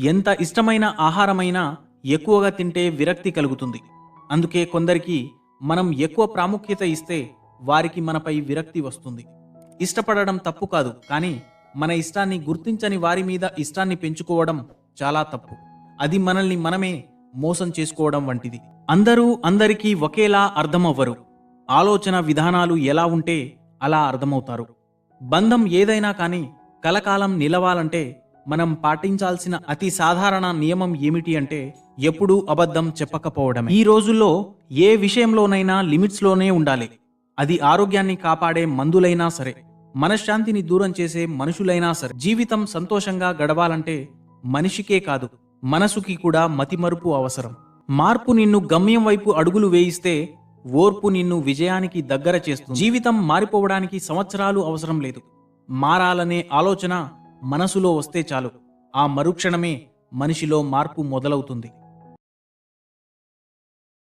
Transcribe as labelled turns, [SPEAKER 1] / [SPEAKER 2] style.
[SPEAKER 1] ఎంత ఇష్టమైన ఆహారమైనా ఎక్కువగా తింటే విరక్తి కలుగుతుంది. అందుకే కొందరికి మనం ఎక్కువ ప్రాముఖ్యత ఇస్తే వారికి మనపై విరక్తి వస్తుంది. ఇష్టపడడం తప్పు కాదు కానీ మన ఇష్టాన్ని గుర్తించని వారి మీద ఇష్టాన్ని పెంచుకోవడం చాలా తప్పు. అది మనల్ని మనమే మోసం చేసుకోవడం వంటిది. అందరూ అందరికీ ఒకేలా అర్థమవ్వరు. ఆలోచన విధానాలు ఎలా ఉంటే అలా అర్థమవుతారు. బంధం ఏదైనా కానీ కలకాలం నిలవాలంటే మనం పాటించాల్సిన అతి సాధారణ నియమం ఏమిటి అంటే ఎప్పుడూ అబద్ధం చెప్పకపోవడం ఈ రోజుల్లో ఏ విషయంలోనైనా లిమిట్స్లోనే ఉండాలి. అది ఆరోగ్యాన్ని కాపాడే మందులైనా సరే మనశ్శాంతిని దూరం చేసే మనుషులైనా సరే జీవితం సంతోషంగా గడవాలంటే మనిషికే కాదు మనసుకి కూడా మతిమరుపు అవసరం. మార్పు నిన్ను గమ్యం వైపు అడుగులు వేయిస్తే ఓర్పు నిన్ను విజయానికి దగ్గర చేస్తుంది. జీవితం మారిపోవడానికి సంవత్సరాలు అవసరం లేదు. మారాలనే ఆలోచన మనసులో వస్తే చాలు. ఆ మరుక్షణమే మనిషిలో మార్పు మొదలవుతుంది.